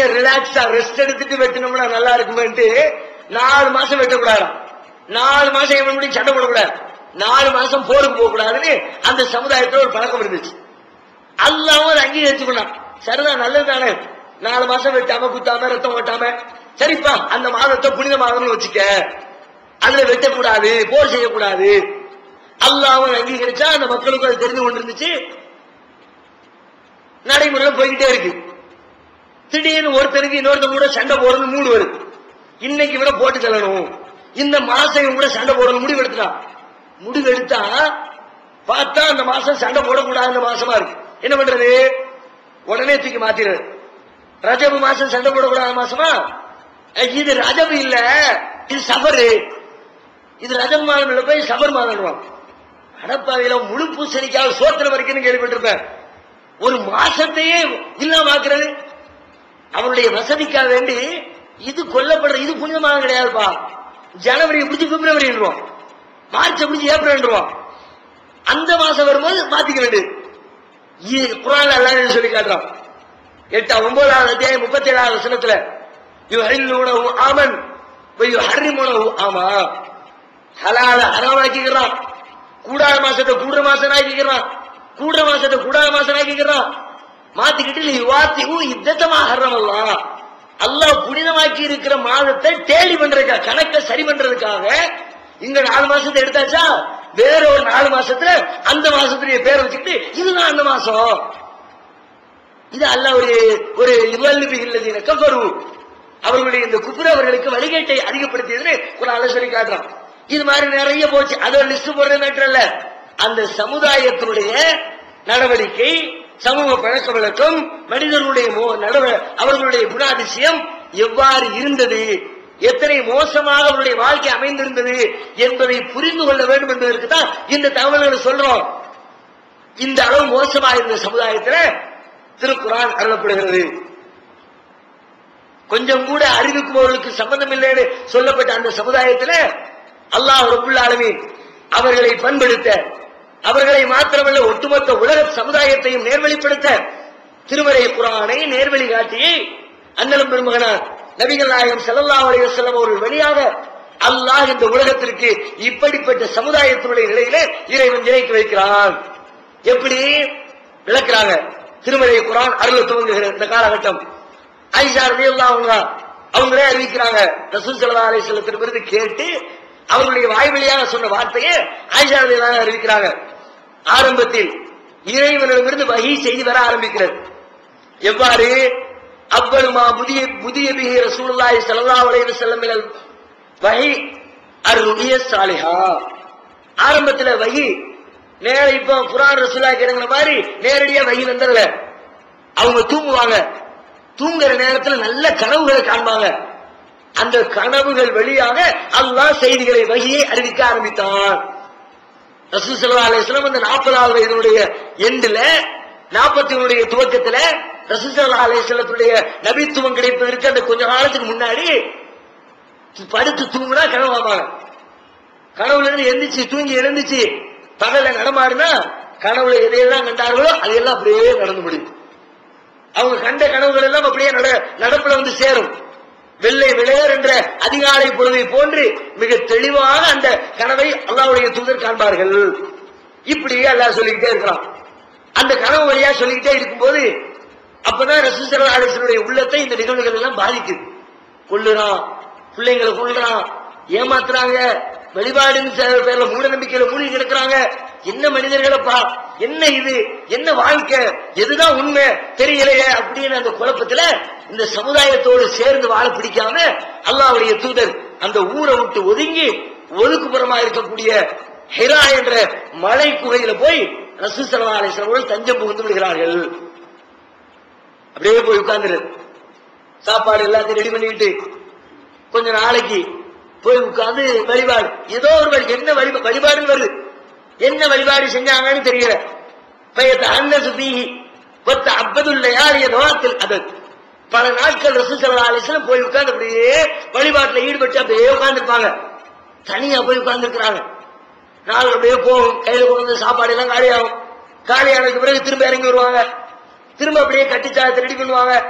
கொஞ்சம் ரிலாக்ஸா ரெஸ்ட் எடுத்துட்டு வெட்டினோம்னா நல்லா இருக்குமேன்ட்டு நாலு மாசம் வெட்டக்கூடாதாம். நாலு மாசம் எவன் முடியும் சண்டை போடக்கூடாது. நாலு மாசம் போருக்கு போகக்கூடாதுன்னு அந்த சமுதாயத்துல ஒரு பழக்கம் இருந்துச்சு. அல்லாவும் அதை அங்கீகரிச்சுக்கணும். சரிதான் நல்லது தானே நாலு மாசம் வெட்டாம குத்தாம ரத்தம் ஓட்டாம. சரிப்பா அந்த மாதத்தை புனித மாதம்னு வச்சுக்க. அதுல வெட்டக்கூடாது போர் செய்யக்கூடாது. அல்லாவும் அங்கீகரிச்சா அந்த மக்களுக்கு அது தெரிந்து கொண்டிருந்துச்சு நடைமுறையில போய்கிட்டே இருக்கு. திடீர்னு ஒருத்தருக்கு இன்னொருத்தன் கூட சண்டை போடுறதுன்னு மூடு வருது. இன்னைக்கு விட போட்டு தள்ளணும். இந்த மாசம் இவன் கூட சண்டை போடணும் முடிவு எடுத்துட்டான் முடிவு எடுத்தா பார்த்தா அந்த மாசம் சண்டை போடக்கூடாது அந்த மாசமா இருக்கு. என்ன பண்றது? உடனே தூக்கி மாத்திடுறது. ரஜபு மாசம் சண்டை போடக்கூடாத மாசமா? இது ரஜபு இல்ல. இது சபரு. இது ரஜம் மாதம் இல்ல போய் சபர் மாதம் அடப்பாவையில முழு பூசணிக்காக சோத்திர வரைக்கும் கேள்விப்பட்டிருப்பேன். ஒரு மாசத்தையே இல்லாமாக்குறது அவருடைய வசதிக்காக வேண்டி இது கொல்லப்படுற இது புனிதமாக கிடையாதுப்பா. ஜனவரி பிடிச்சி பிப்ரவரின்றோம் மார்ச் பிடிச்சி ஏப்ரல்ன்றோம் அந்த மாசம் வரும்போது மாத்திக்க வேண்டியது. இது குரான் அல்லாஹ் சொல்லி காட்டுறான்? எட்டா ஒன்பதாவது அத்தியாயம் முப்பத்தி ஏழாவது வசனத்துல யு ஹரில் ஆமன் யு உணவு ஆமா. ஹலால ஹராமாக்கிக்கிறான். கூடாத மாசத்தை கூடுற மாசம் ஆக்கிக்கிறான் கூடுற மாசத்தை கூடாத மாசம் ஆக்கிக்கிறான் மாத்திக்கிட்டு யுவாத்தி இத்தமா ஹர்ரமல்லாம் அல்லாஹ் புனிதமாக்கி இருக்கிற மாதத்தை தேடி பண்றதுக்காக கணக்கை சரி பண்றதுக்காக இங்க நாலு மாசத்தை எடுத்தாச்சா? வேற ஒரு நாலு மாசத்துல அந்த மாசத்துடைய பேரை வச்சுக்கிட்டு இதுதான் அந்த மாசம். இது அல்ல ஒரு ஒரு இவல்லுபி இல்லதின கபரு அவர்களுடைய இந்த குப்புர அவர்களுக்கு வழிகேட்டை அதிகப்படுத்தியதுன்னு ஒரு ஆலோசனை காட்டுறான். இது மாதிரி நிறைய போச்சு. அதோட லிஸ்ட் போடுறது மேட்டர் அந்த சமுதாயத்தினுடைய நடவடிக்கை சமூக பழக்க வழக்கம் மனிதர்களுடைய நடவ- அவர்களுடைய குணாதிசயம் எவ்வாறு இருந்தது? எத்தனை மோசமாக அவருடைய வாழ்க்கை அமைந்திருந்தது என்பதை புரிந்து கொள்ள வேண்டும் என்பதற்கு தான் இந்த தகவல்களை சொல்றோம். இந்த அளவு மோசமாக இருந்த சமுதாயத்தில் திருக்குறான் அருளப்படுகிறது. கொஞ்சம் கூட அறிவிக்குபவர்களுக்கு சம்பந்தம் இல்லைன்னு சொல்லப்பட்ட அந்த சமுதாயத்தில் அல்லாஹ் ரப்புல் ஆலமீன் அவர்களை பண்படுத்த அவர்களை மாத்திரமல்ல ஒட்டுமொத்த உலக சமுதாயத்தையும் நேர்வழிப்படுத்த திருமறை குரானை நேர்வழி காட்டி அண்ணலும் பெருமகனார் நபிகள் நாயகம் செல்லல்லா உலக செல்லம் அவர்கள் வழியாக அல்லாஹ் இந்த உலகத்திற்கு இப்படிப்பட்ட சமுதாயத்தினுடைய நிலையில இறைவன் ஜெயிக்க வைக்கிறான். எப்படி? விளக்குறாங்க. திருமலை குரான் அருள் துவங்குகிற இந்த காலகட்டம். ஐஷா ரலியல்லாஹு அவங்க அவங்களே அறிவிக்கிறாங்க. ரசூல் ஸல்லல்லாஹு அலைஹி வஸல்லத்திடமிருந்து கேட்டு அவர்களுடைய வாய்வழியாக சொன்ன வார்த்தையை ஆயிஷா அறிவிக்கிறாங்க. ஆரம்பத்தில் இறைவனிடமிருந்து வகி செய்து வர ஆரம்பிக்கிறது. எவ்வாறு? அவ்வளுமா புதிய புதிய பிகி சூழலாய் ஸல்லல்லாஹு உலக வஸல்லம் மினல் அருகிய சாலிஹா. ஆரம்பத்துல வகி நேர இப்போ புராண ரசூலா கிடங்குற மாதிரி நேரடியா வகி வந்துடல அவங்க தூங்குவாங்க. தூங்குற நேரத்துல நல்ல கனவுகளை காண்பாங்க. அந்த கனவுகள் வழியாக அல்லாஹ் செய்திகளை வகியை அறிவிக்க ஆரம்பித்தான். ரசூ ஸல்லல்லாஹு அலிஸ்லாம் அந்த 40வது வயதுடைய எண்டுல 40 துவக்கத்துல ரசூ ஸல்லல்லாஹு அலிஸ்லத்துடைய நபித்துவம் கிடைப்பதற்கு அந்த கொஞ்ச காலத்துக்கு முன்னாடி படுத்து தூங்குனா கனவு கனவுல இருந்து எந்திரிச்சு தூங்கி எழுந்துச்சு பகல்ல நடமாடுனா கனவுல எதையெல்லாம் கண்டார்களோ அதையெல்லாம் அப்படியே நடந்து முடியும் அவங்க கண்ட கனவுகள் எல்லாம் அப்படியே நட நடப்புல வந்து சேரும். வெள்ளை விளையர் என்ற அதிகாலை பொழுதை போன்று மிக தெளிவாக அந்த கனவை அல்லாவுடைய தூதர் காண்பார்கள். இப்படியே அல்லாஹ் சொல்லிக்கிட்டே இருக்கிறான். அந்த கனவு வழியா சொல்லிக்கிட்டே இருக்கும்போது அப்பதான் ரசூசரா அலிசனுடைய உள்ளத்தை இந்த நிகழ்வுகள் எல்லாம் பாதிக்குது. கொள்ளுறான் பிள்ளைங்களை கொள்ளுறான் ஏமாத்துறாங்க வழிபாடுன்னு சில பேர்ல மூட நம்பிக்கையில மூழ்கி கிடக்குறாங்க என்ன மனிதர்களப்பா என்ன இது என்ன வாழ்க்கை எதுதான் உண்மை தெரியலையே அப்படின்னு அந்த குழப்பத்துல இந்த சமுதாயத்தோடு சேர்ந்து வாழ பிடிக்காம அல்லாவுடைய தூதர் அந்த ஊரை விட்டு ஒதுங்கி ஒதுக்குப்புறமா இருக்கக்கூடிய ஹெரா என்ற மலை குகையில போய் ரசூ சல்லா தஞ்சம் புகுந்து விடுகிறார்கள். அப்படியே போய் உட்கார்ந்துரு. சாப்பாடு எல்லாத்தையும் ரெடி பண்ணிக்கிட்டு கொஞ்ச நாளைக்கு போய் உட்கார்ந்து வழிபாடு. ஏதோ ஒரு வழி என்ன வழிபாடு வழிபாடுன்னு வருது. என்ன வழிபாடு செஞ்சாங்கன்னு தெரியல. பல நாட்கள் ரசூசல்லா போய் உட்கார்ந்து அப்படியே வழிபாட்டுல ஈடுபட்டு அப்படியே உட்கார்ந்துருப்பாங்க. தனியா போய் உட்கார்ந்துருக்கிறாங்க. நாள் அப்படியே போகும். கையில கொண்டு வந்து சாப்பாடு எல்லாம் காலியாகும். காலியானதுக்கு பிறகு திரும்ப இறங்கி வருவாங்க. திரும்ப அப்படியே கட்டிச்சாயத்தை ரெடி பண்ணுவாங்க.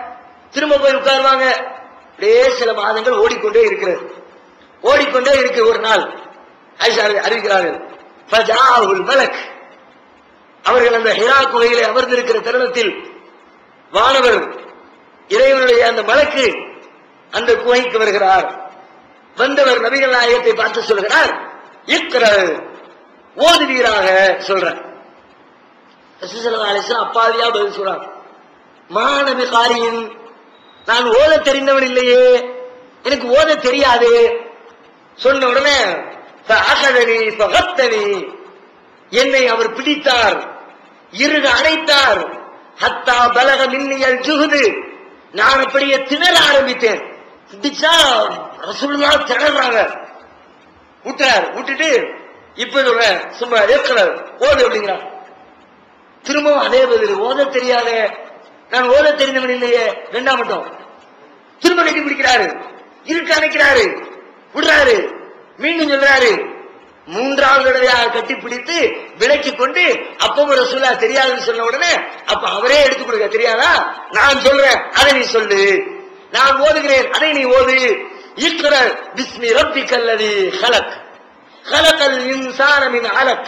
திரும்ப போய் உட்காருவாங்க. அப்படியே சில மாதங்கள் ஓடிக்கொண்டே இருக்கிறது. ஓடிக்கொண்டே இருக்கு ஒரு நாள். அறிவிக்கிறார்கள். மலக். அவர்கள் அந்த ஹிரா குகையிலே அமர்ந்திருக்கிற தருணத்தில் வானவர் இறைவனுடைய அந்த மலக்கு அந்த குகைக்கு வருகிறார். வந்தவர் நபிகள் நாயகத்தை பார்த்து சொல்கிறார் இக்கிற ஓதுவீராக சொல்றார். அப்பாவியா பதில் சொல்றார் மாணவி காரியின் நான் ஓத தெரிந்தவன் இல்லையே எனக்கு ஓத தெரியாது சொன்ன உடனே என்னை அவர் பிடித்தார். இருக அணைத்தார். ஹத்தா பலக மின்னியல் ஜுகுது. நான் அப்படியே திணற ஆரம்பித்தேன். பிடிச்சா ரசூலுல்லா திணறாங்க. விட்டார் விட்டுட்டு இப்ப சும்மா ஏற்கனவே ஓடு அப்படிங்கிறார் திரும்பவும் அதே பதில். ஓத தெரியாத. நான் ஓத தெரிந்தவன் இல்லையே. ரெண்டாம் மட்டும் திரும்ப கட்டி பிடிக்கிறாரு. இருக்க அணைக்கிறாரு. விடுறாரு. மீண்டும் சொல்றாரு. மூன்றாவது தடவையாக கட்டி பிடித்து விலக்கி கொண்டு அப்பவும் ரசூல்லா தெரியாதுன்னு சொன்ன உடனே அப்ப அவரே எடுத்துக் கொடுக்க தெரியாதா? நான் சொல்றேன் அதை நீ சொல்லு. நான் ஓதுகிறேன் அதை நீ ஓது. இக்கர பிஸ்மி ரப்பி கல்லதி ஹலக். ஹலக்கல் இன்சானமின் அலக்.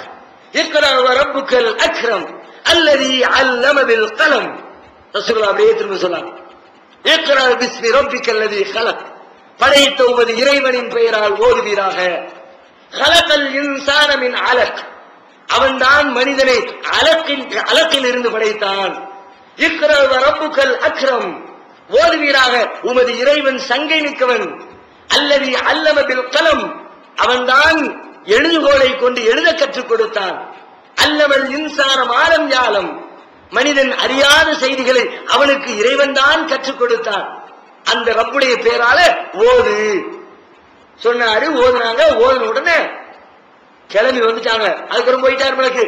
இக்கர ரப்புக்கல் அக்ரம். அல்லதி அல்லமதில் கலம். ரசூல்லா அப்படியே திரும்ப சொன்னாங்க இக்கர பிஸ்மி ரப்பி கல்லதி ஹலக். படைத்த உமது இறைவனின் பெயரால் ஓதுவீராக. கலக்கல் இன்சானமின் அலக். அவன் தான் மனிதனை அலக்கின் அலக்கில் இருந்து படைத்தான் இக்ரவ ரப்புக்கல் அக்ரம். ஓதுவீராக உமது இறைவன் சங்கை மிக்கவன். அல்லது அல்லமபில் கலம். அவன்தான் எழுதுகோலை கொண்டு எழுத கற்றுக் கொடுத்தான். அல்லவள் இன்சாரம் ஆலம் யாலம். மனிதன் அறியாத செய்திகளை அவனுக்கு இறைவன் தான் கற்றுக் கொடுத்தான். அந்த ரப்புடைய பேரால ஓது. சொன்னாரு ஓதுனாங்க ஓதுன உடனே கிளம்பி வந்துட்டாங்க. அதுக்கப்புறம் போயிட்டாரு மிளகு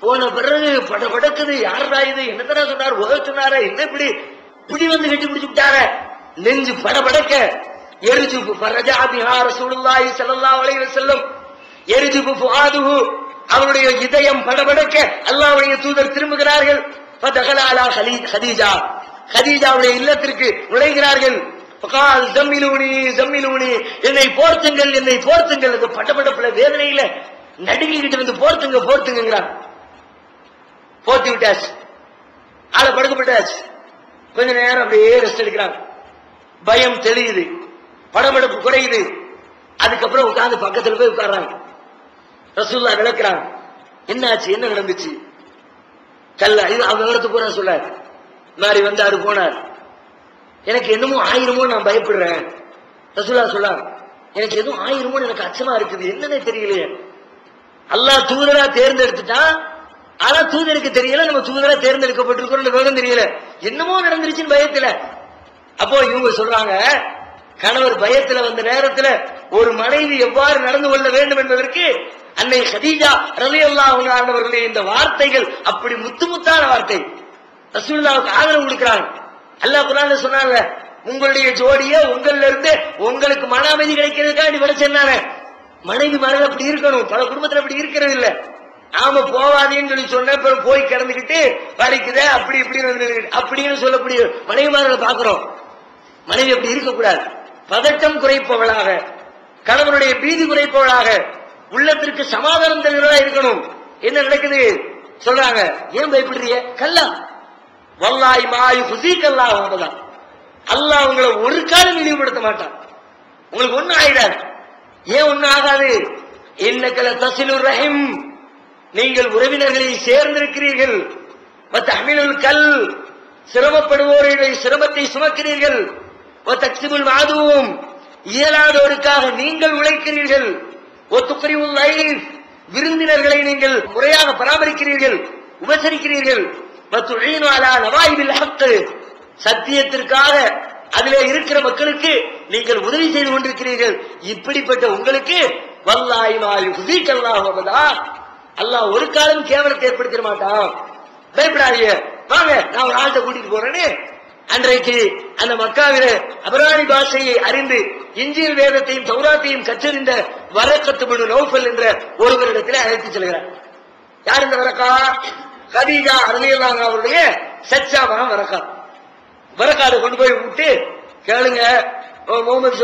போன பிறகு பட படக்குது யாரா இது? என்னத்தடா சொன்னார்? ஓத சொன்னாரா என்ன இப்படி? இப்படி வந்து கட்டி பிடிச்சு விட்டாங்க நெஞ்சு பட படக்க. எரிஜுபு பரஜா பிஹார ரசூலுல்லாஹி செல்லல்லா வளைவ செல்லும் எரிஜுபு புகாதுகு அவருடைய இதயம் படபடக்க அல்லாவுடைய தூதர் திரும்புகிறார்கள். பதகலாலா ஹதீஜா. கதீஜாவுடைய இல்லத்திற்கு நுழைகிறார்கள். ஜம்மிலூனி ஜம்மிலூனி என்னை போர்த்துங்கள் என்னை போர்த்துங்கள் அந்த படபடப்புல வேதனையில நடுங்கிக்கிட்டு வந்து போர்த்துங்க போர்த்துங்கிறான் போர்த்தி விட்டாச்சு ஆளை படுக்கப்பட்டாச்சு. கொஞ்ச நேரம் அப்படியே ரெஸ்ட் எடுக்கிறாங்க பயம் தெளியுது. படபடப்பு குறையுது. அதுக்கப்புறம் உட்காந்து பக்கத்துல போய் உட்கார்றாங்க. ரசூல்லா விளக்குறாங்க என்னாச்சு? என்ன நடந்துச்சு? கல்ல இது அவங்க விவரத்து பூரா சொல்ல மாறி வந்தாரு போனார். எனக்கு என்னமோ ஆயிரமோ நான் பயப்படுறேன். ரசுல்லா சொல்லா எனக்கு எதுவும் ஆயிரமோ எனக்கு அச்சமா இருக்குது என்னன்னே தெரியலையே. அல்லாஹ் தூதரா தேர்ந்தெடுத்துட்டான் ஆனா தூதருக்கு தெரியல நம்ம தூதரா தேர்ந்தெடுக்கப்பட்டிருக்கிறோம் விவரம் தெரியல. என்னமோ நடந்துருச்சுன்னு பயத்துல. அப்போ இவங்க சொல்றாங்க கணவர் பயத்துல வந்த நேரத்துல ஒரு மனைவி எவ்வாறு நடந்து கொள்ள வேண்டும் என்பதற்கு அன்னை ஹதீஜா ரலியல்லாஹு அல்லா ஆண்டவர்களுடைய இந்த வார்த்தைகள் அப்படி முத்து முத்தான வார்த்தை. ரசூல்லாவுக்கு ஆதரவு கொடுக்கிறாங்க. அல்லாஹ் குரான் சொன்னாங்க உங்களுடைய ஜோடிய உங்கள்ல இருந்து உங்களுக்கு மன அமைதி கிடைக்கிறதுக்காண்டி விளைச்சேன்னாங்க மனைவி மனது அப்படி இருக்கணும் பல குடும்பத்துல அப்படி இருக்கிறது இல்ல. நாம போவாதேன்னு சொல்லி சொன்ன பிறகு போய் கிடந்துக்கிட்டு வரைக்குத அப்படி இப்படி அப்படின்னு சொல்லக்கூடிய மனைவிமார்களை பாக்குறோம் மனைவி அப்படி இருக்கக்கூடாது. பதட்டம் குறைப்பவளாக கணவனுடைய பீதி குறைப்பவளாக உள்ளத்திற்கு சமாதானம் தருகிறதா இருக்கணும். என்ன நடக்குது? சொல்றாங்க ஏன் பயப்படுறீங்க கல்லா. வல்லாய் மாய் ஹுசி கல்லா அவங்கதான் அல்லாஹ் உங்களை ஒரு காலம் இழிவுபடுத்த மாட்டான். உங்களுக்கு ஒன்றும் ஆயிடாது. ஏன் ஒன்றும் ஆகாது? இன்னக்கல தசிலுர் ரஹிம். நீங்கள் உறவினர்களை சேர்ந்திருக்கிறீர்கள். மத்த அமிழுல் கல். சிரமப்படுவோருடைய சிரமத்தை சுமக்கிறீர்கள். தக்சிபுல் மாதுவும் இயலாதோருக்காக நீங்கள் உழைக்கிறீர்கள். ஒத்துக்குரிவுல் லைஃப் விருந்தினர்களை நீங்கள் முறையாக பராமரிக்கிறீர்கள். உபசரிக்கிறீர்கள். சத்தியத்திற்காக அதிலே இருக்கிற மக்களுக்கு நீங்கள் உதவி செய்து கொண்டிருக்கிறீர்கள். இப்படிப்பட்ட உங்களுக்கு வல்லாய் மாய் அல்லாஹ் ஒரு காலம் கேவலத்தை ஏற்படுத்திட மாட்டான். பயப்படாதீங்க. வாங்க நான் ஒரு ஆள்கிட்ட கூட்டிட்டு போறேன்னு அன்றைக்கு அந்த மக்காவில அபராணி பாஷையை அறிந்து இஞ்சில் வேதத்தையும் சௌராத்தையும் கற்றறிந்த வரக்கத்து நௌஃபல் என்ற ஒருவரிடத்தில் அழைத்து செல்கிறார். யார் இந்த வரக்கா? ஹதீஜா அருளியல்லாங்க அவருடைய சச்சா மகன் வரக்கா வரக்காடு கொண்டு போய் விட்டு கேளுங்க. முகமது